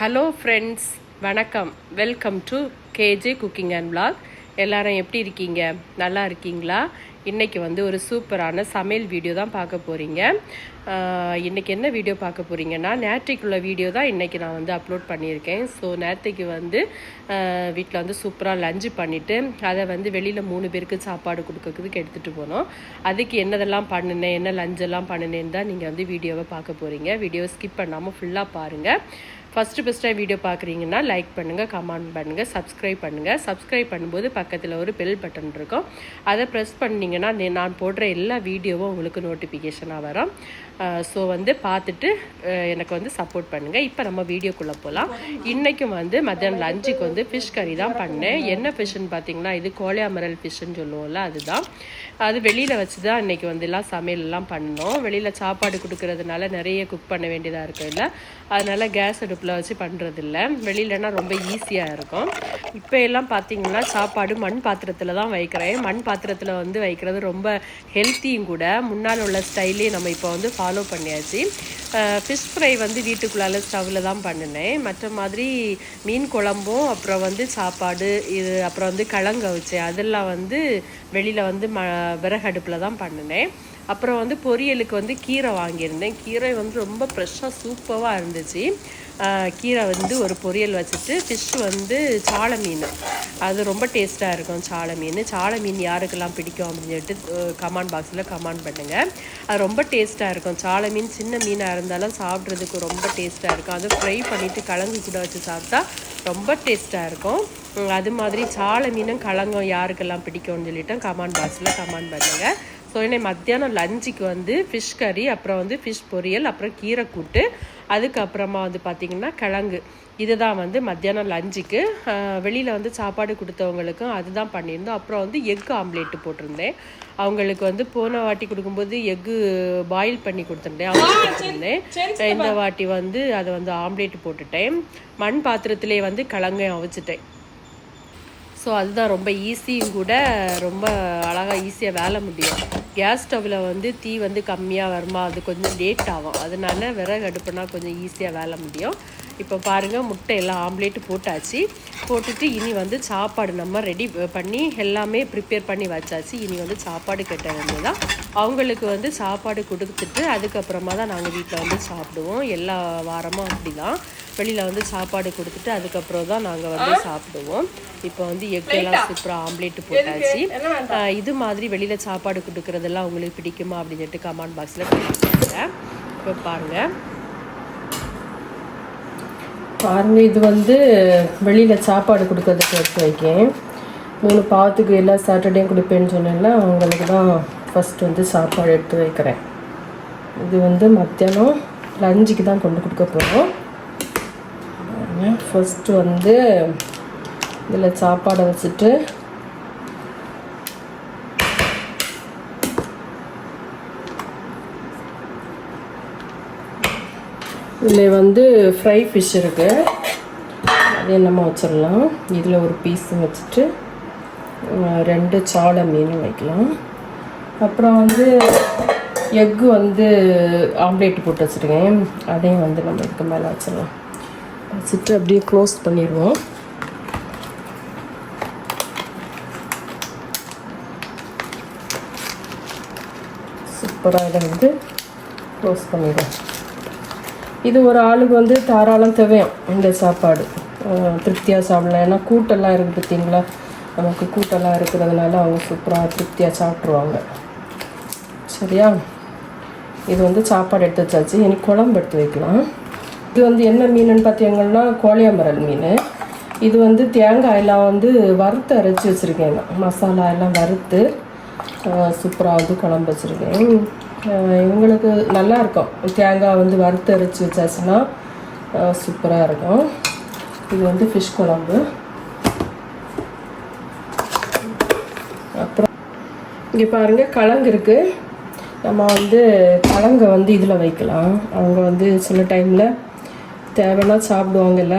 Hello friends வணக்கம். Welcome to KJ cooking and blog எல்லாரும் எப்படி இருக்கீங்க? நல்லா இருக்கீங்களா? இன்றைக்கி வந்து ஒரு சூப்பரான சமையல் வீடியோ தான் பார்க்க போகிறீங்க இன்றைக்கி என்ன வீடியோ பார்க்க போகிறீங்கன்னா நேற்றுக்குள்ள வீடியோ தான் இன்றைக்கி நான் வந்து அப்லோட் பண்ணியிருக்கேன். ஸோ நேற்றுக்கு வந்து வீட்டில் வந்து சூப்பராக லஞ்சு பண்ணிவிட்டு அதை வந்து வெளியில் மூணு பேருக்கு சாப்பாடு கொடுக்கறதுக்கு எடுத்துகிட்டு போனோம். அதுக்கு என்னதெல்லாம் பண்ணினேன் என்ன லஞ்செல்லாம் பண்ணினேன்னு தான் நீங்கள் வந்து வீடியோவை பார்க்க போகிறீங்க வீடியோவை ஸ்கிப் பண்ணாமல் ஃபுல்லாக பாருங்கள் ஃபஸ்ட்டு ஃபஸ்ட்டாக வீடியோ பார்க்குறீங்கன்னா லைக் பண்ணுங்கள் கமெண்ட் பண்ணுங்கள் சப்ஸ்கிரைப் பண்ணுங்கள் சப்ஸ்கிரைப் பண்ணும்போது பக்கத்தில் ஒரு பெல் பட்டன் இருக்கும். அதை ப்ரெஸ் பண்ணிங்கன்னா நான் போடுற எல்லா வீடியோவும் உங்களுக்கு நோட்டிஃபிகேஷனாக வரும். ஸோ வந்து பார்த்துட்டு எனக்கு வந்து சப்போர்ட் பண்ணுங்கள் இப்போ நம்ம வீடியோக்குள்ளே போகலாம் இன்றைக்கும் வந்து மத்தியானம் லஞ்சுக்கு வந்து ஃபிஷ் கறி தான் பண்ணேன். என்ன ஃபிஷ்ஷுன்னு பார்த்தீங்கன்னா இது கோழியாமரல் ஃபிஷ்ஷுன்னு சொல்லுவோம்ல அதுதான். அது வெளியில் வச்சு தான் இன்றைக்கி வந்து எல்லாம் சமையல்லாம் பண்ணோம். வெளியில் சாப்பாடு கொடுக்கறதுனால நிறைய குக் பண்ண வேண்டியதாக இருக்கும் இல்லை. அதனால் கேஸ் அடுப்பில் வச்சு பண்ணுறதில்ல வெளியிலனா ரொம்ப ஈஸியாக இருக்கும். இப்போ எல்லாம் பார்த்தீங்கன்னா சாப்பாடு மண் பாத்திரத்தில் தான் வைக்கிறேன். மண் பாத்திரத்தில் வந்து வைக்கிறது ரொம்ப ஹெல்த்தியும் கூட. முன்னால் உள்ள ஸ்டைலே நம்ம இப்போ வந்து ஃபாலோ பண்ணியாச்சு. ஃபிஷ் ஃப்ரை வந்து வீட்டுக்குள்ளால ஸ்டவ்வில் தான் பண்ணினேன். மற்ற மாதிரி மீன் குழம்பும் அப்புறம் வந்து சாப்பாடு இது அப்புறம் வந்து கிழங்க வச்சேன் அதெல்லாம் வந்து வெளியில் வந்து ம விறகு அடுப்பில் தான் பண்ணினேன். அப்புறம் வந்து பொரியலுக்கு வந்து கீரை வாங்கியிருந்தேன். கீரை வந்து ரொம்ப ஃப்ரெஷ்ஷாக சூப்பராக இருந்துச்சு. கீரை வந்து ஒரு பொரியல் வச்சுட்டு ஃபிஷ் வந்து சாலை மீன். அது ரொம்ப டேஸ்ட்டாக இருக்கும் சாலை மீன். சாலை மீன் யாருக்கெல்லாம் பிடிக்கும் அப்படின்னு சொல்லிட்டு கமெண்ட் பாக்ஸில் கமெண்ட் பண்ணுங்கள் அது ரொம்ப டேஸ்ட்டாக இருக்கும். சாலை மீன் சின்ன மீனாக இருந்தாலும் சாப்பிட்றதுக்கு ரொம்ப டேஸ்ட்டாக இருக்கும். அதுவும் ஃப்ரை பண்ணிவிட்டு கலங்கு கூட வச்சு சாப்பிட்டா ரொம்ப டேஸ்ட்டாக இருக்கும். அது மாதிரி சாலை மீனும் கலங்கம் யாருக்கெல்லாம் பிடிக்கும்னு சொல்லிட்டு கமெண்ட் பாக்ஸில் கமெண்ட் பண்ணுங்கள் ஸோ இன்னைக்கு மத்தியானம் லஞ்சுக்கு வந்து ஃபிஷ் கறி அப்புறம் வந்து ஃபிஷ் பொரியல் அப்புறம் கீரை கூட்டு. அதுக்கப்புறமா வந்து பார்த்திங்கன்னா கிழங்கு. இதுதான் வந்து மத்தியானம் லஞ்சுக்கு வெளியில் வந்து சாப்பாடு கொடுத்தவங்களுக்கும் அதுதான் பண்ணியிருந்தோம். அப்புறம் வந்து எக் ஆம்லேட்டு போட்டிருந்தேன். அவங்களுக்கு வந்து போன வாட்டி கொடுக்கும்போது எக்கு பாயில் பண்ணி கொடுத்துருந்தேன். அவங்க கொடுத்துருந்தேன். இந்த வாட்டி வந்து அதை வந்து ஆம்லேட் போட்டுட்டேன். மண் பாத்திரத்திலே வந்து கிழங்கையும் அவிச்சிட்டேன். ஸோ அதுதான் ரொம்ப ஈஸியும் கூட ரொம்ப அழகாக ஈஸியாக வேலை முடியும். கேஸ் ஸ்டவ்வில் வந்து தீ வந்து கம்மியாக வருமா? அது கொஞ்சம் லேட் ஆகும். அதனால விறகு அடுப்புனா கொஞ்சம் ஈஸியாக வேலை முடியும். இப்போ பாருங்கள் முட்டை எல்லாம் ஆம்லேட்டு போட்டாச்சு. போட்டுட்டு இனி வந்து சாப்பாடு நம்ம ரெடி பண்ணி எல்லாமே ப்ரிப்பேர் பண்ணி வச்சாச்சு. இனி வந்து சாப்பாடு கெட்ட வந்து தான் அவங்களுக்கு வந்து சாப்பாடு கொடுத்துட்டு அதுக்கப்புறமா தான் நாங்கள் வீட்டில் வந்து சாப்பிடுவோம். எல்லா வாரமும் அப்படி தான் வெளியில் வந்து சாப்பாடு கொடுத்துட்டு அதுக்கப்புறம் தான் நாங்கள் வந்து சாப்பிடுவோம். இப்போ வந்து எக் எல்லாம் சூப்பராக ஆம்லேட் போட்டாச்சு. இது மாதிரி வெளியில் சாப்பாடு கொடுக்குறதெல்லாம் உங்களுக்கு பிடிக்குமா அப்படின்னு சொல்லிட்டு கமெண்ட் பாக்ஸில் கேட்டுருங்க இப்போ பாருங்கள் பாருங்க இது வந்து வெளியில் சாப்பாடு கொடுக்கறதுக்கு எடுத்து வைக்கேன். மூணு பாவத்துக்கு எல்லா சாட்டர்டேயும் கொடுப்பேன்னு சொன்னேன்ல அவங்களுக்கு தான் ஃபஸ்ட் வந்து சாப்பாடு எடுத்து வைக்கிறேன். இது வந்து மத்தியானம் லஞ்சுக்கு தான் கொண்டு கொடுக்க போகிறோம் ஃபஸ்ட்டு வந்து இதில் சாப்பாடை வச்சுட்டு இதில் வந்து ஃப்ரை ஃபிஷ் இருக்குது அது என்னமோ வச்சிடலாம். இதில் ஒரு பீஸும் வச்சுட்டு ரெண்டு சாலை மீனும் வைக்கலாம். அப்புறம் வந்து எக்கு வந்து ஆம்லேட் போட்டு வச்சுருக்கேன். அதையும் வந்து நம்ம இதுக்கு மேலே வச்சிடலாம். வச்சுட்டு அப்படியே க்ளோஸ் பண்ணிடுவோம். சூப்பராக இதை வந்து க்ளோஸ் பண்ணிடுவோம். இது ஒரு ஆளுக்கு வந்து தாராளம் தேவையும் இந்த சாப்பாடு? திருப்தியாக சாப்பிடலாம். ஏன்னா கூட்டெல்லாம் இருக்குது பார்த்தீங்களா? நமக்கு கூட்டெல்லாம் இருக்கிறதுனால அவங்க சூப்பராக திருப்தியாக சாப்பிட்ருவாங்க சரியா? இது வந்து சாப்பாடு எடுத்து வச்சாச்சு. இனி குழம்பு எடுத்து வைக்கலாம். இது வந்து என்ன மீனுன்னு பார்த்தீங்கன்னா கோழியாமரல் மீன். இது வந்து தேங்காய் எல்லாம் வந்து வறுத்து அரைச்சி வச்சுருக்கேன். நான். மசாலா எல்லாம் வறுத்து சூப்பராக வந்து குழம்பு வச்சுருக்கேன். இவங்களுக்கு நல்லா இருக்கும். தேங்காய் வந்து வறுத்து அரைச்சி வச்சாச்சுன்னா சூப்பராக இருக்கும். இது வந்து ஃபிஷ் குழம்பு. அப்புறம் இங்கே பாருங்கள் கலங்கு இருக்குது நம்ம வந்து கலங்கை வந்து இதில் வைக்கலாம். அவங்க வந்து சில டைமில் தேவைன்னா சாப்பிடுவாங்கல்ல.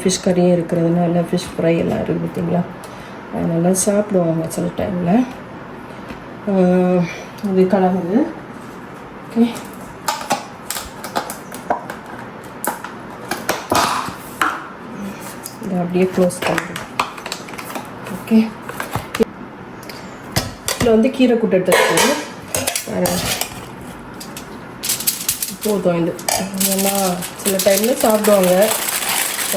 ஃபிஷ் கறியும் இருக்கிறதுனால ஃபிஷ் ஃப்ரை எல்லாம் இருக்குது பார்த்தீங்களா? அதனால் சாப்பிடுவாங்க சில டைமில் இது கலந்து. ஓகே இதை அப்படியே க்ளோஸ் பண்ணுறேன் ஓகே இதில் வந்து கீரை கூட்டு எடுத்து போதும். இது ஏன்னா சில டைமில் சாப்பிடுவாங்க.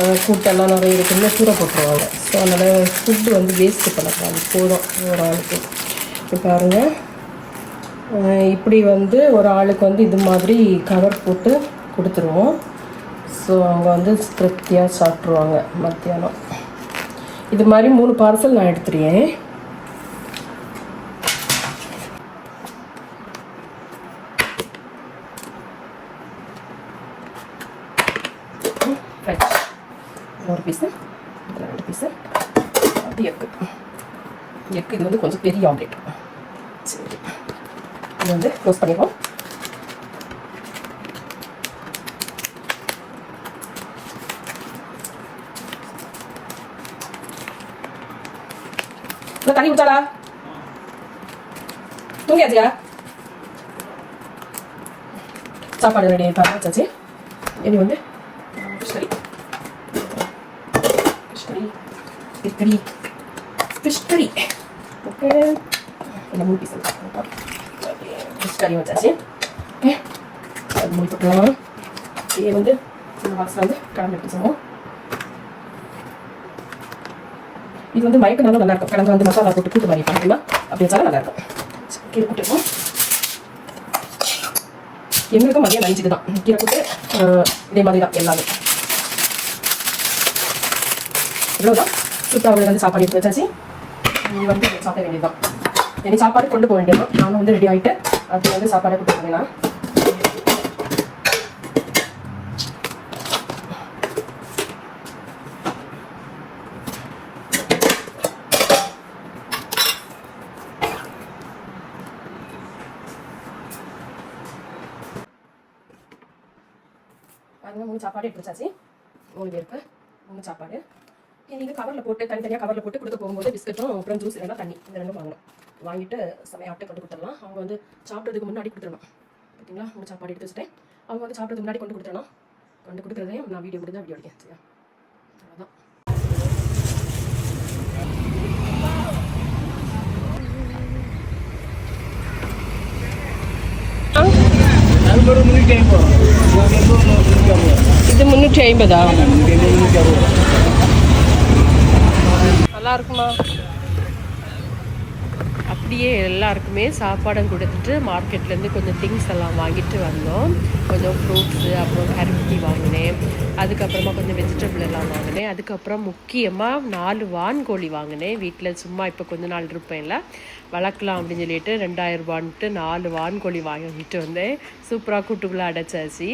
ஃபுட்டெல்லாம் கூட்டெல்லாம் நிறைய இருக்குன்னு தூர போட்டுருவாங்க. ஸோ அதனால் ஃபுட்டு வந்து வேஸ்ட்டு பண்ணக்கூடாது. போதும். ஒரு ஆளுக்கு. இப்போ பாருங்கள் இப்படி வந்து ஒரு ஆளுக்கு வந்து இது மாதிரி கவர் போட்டு கொடுத்துருவோம். ஸோ அவங்க வந்து திருப்தியாக சாப்பிட்ருவாங்க மத்தியானம். இது மாதிரி மூணு பார்சல் நான் எடுத்துருக்கேன் ரைட் ஒரு பீஸு இதில் ரெண்டு பீஸு அது எக்கு. எக்கு இது வந்து கொஞ்சம் பெரிய ஆம்லேட் சரி. இது வந்து க்ளோஸ் பண்ணிடுவோம். இந்த தண்ணி ஊற்றாடா தூங்கியாச்சியா? சாப்பாடு ரெடி பண்ண வச்சாச்சு இனி வந்து சரி கறி ஃபிஷ் கறி ஃபிஷ் கறி ஃபிஷ் கறி ஓகே என்ன மூணு பீஸ் ஃபிஷ் கறி வச்சாச்சு ஓகே அது மூடி போட்டுக்கலாம் இது வந்து இந்த பாக்ஸில் வந்து கிளம்பி எடுத்துச்சோம் இது வந்து மயக்க நல்லா நல்லா இருக்கும் கிழங்கு வந்து மசாலா போட்டு கூட்டு மாதிரி பண்ணிக்கலாம் அப்படி வச்சாலும் நல்லா இருக்கும் கீரை எங்களுக்கும் மதியம் லஞ்சுக்கு தான் கீரை கூட்டு இதே மாதிரி தான் எல்லாமே இவ்வளோதான் சூப்பராக வந்து சாப்பாடு எடுத்து வச்சாச்சு. நீ வந்து சாப்பிட வேண்டியதுதான். இனி சாப்பாடு கொண்டு போக வேண்டியதான் நானும் வந்து ரெடி ஆகிட்டு அது வந்து சாப்பாடை கொடுத்து நான் மூணு சாப்பாடு எடுத்து வச்சாச்சு. மூணு பேருக்கு மூணு சாப்பாடு. நீங்கள் கவரில் போட்டு தனித்தனியாக கவரில் போட்டு கொடுக்க போகும்போது பிஸ்கட்டும் அப்புறம் ஜூஸ் இல்லைனா தண்ணி. இந்த ரெண்டும் வாங்கணும். வாங்கிட்டு சமையாட்டை கொண்டு கொடுத்துடலாம். அவங்க வந்து சாப்பிட்றதுக்கு முன்னாடி கொடுத்துடணும் பார்த்தீங்களா அவங்க சாப்பாடு எடுத்து வச்சுட்டேன். அவங்க வந்து சாப்பிட்றதுக்கு முன்னாடி கொண்டு கொடுத்துடலாம். கொண்டு கொடுக்குறதையும் நான் வீடியோ முடிஞ்சா வீடியோ எடுக்கேன் சரியா? அவ்வளோதான் இது முந்நூற்றி ஐம்பதா? நல்லா இருக்குமா? அப்படியே எல்லாருக்குமே சாப்பாடும் கொடுத்துட்டு மார்க்கெட்லேருந்து கொஞ்சம் திங்ஸ் எல்லாம் வாங்கிட்டு வந்தோம். கொஞ்சம் ஃப்ரூட்ஸு அப்புறம் கருப்பட்டி வாங்கினேன். அதுக்கப்புறமா கொஞ்சம் வெஜிடபிள் எல்லாம் வாங்கினேன். அதுக்கப்புறம் முக்கியமாக நாலு வான்கோழி வாங்கினேன். வீட்டில் சும்மா இப்போ கொஞ்ச நாள் இருப்பேன்ல. வளர்க்கலாம் அப்படின்னு சொல்லிட்டு ரெண்டாயிரம் ரூபான்ட்டு நாலு வான்கோழி வாங்கிட்டு வந்தேன். சூப்பராக கூட்டுக்குள்ளே அடைச்சாச்சு.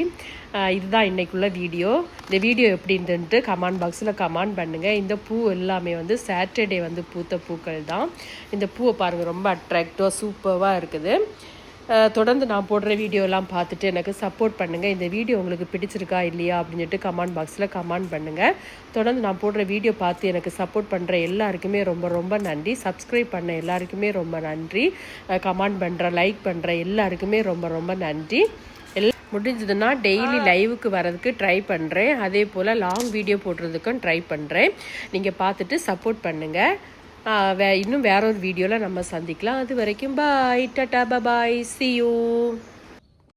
இதுதான் இன்னைக்குள்ள வீடியோ. இந்த வீடியோ எப்படி இருந்துன்ட்டு கமெண்ட் பாக்ஸில் கமெண்ட் பண்ணுங்கள் இந்த பூ எல்லாமே வந்து சாட்டர்டே வந்து பூத்த பூக்கள் தான். இந்த பூவை பாருங்கள் ரொம்ப அட்ராக்டிவாக சூப்பராக இருக்குது. தொடர்ந்து நான் போடுற வீடியோலாம் பார்த்துட்டு எனக்கு சப்போர்ட் பண்ணுங்கள் இந்த வீடியோ உங்களுக்கு பிடிச்சிருக்கா இல்லையா அப்படின்னு சொல்லிட்டு கமெண்ட் பாக்ஸில் கமெண்ட் பண்ணுங்கள் தொடர்ந்து நான் போடுற வீடியோ பார்த்து எனக்கு சப்போர்ட் பண்ணுற எல்லாருக்குமே ரொம்ப ரொம்ப நன்றி. சப்ஸ்கிரைப் பண்ண எல்லாருக்குமே ரொம்ப நன்றி. கமெண்ட் பண்ணுற லைக் பண்ணுற எல்லாருக்குமே ரொம்ப ரொம்ப நன்றி. எல் முடிஞ்சதுன்னா டெய்லி லைவுக்கு வரதுக்கு ட்ரை பண்ணுறேன் அதே போல் லாங் வீடியோ போடுறதுக்கும் ட்ரை பண்ணுறேன் நீங்கள் பார்த்துட்டு சப்போர்ட் பண்ணுங்கள் வே இன்னும் வேற ஒரு வீடியோவில் நம்ம சந்திக்கலாம். அது வரைக்கும் பாய் டட்டா பாய் சியூ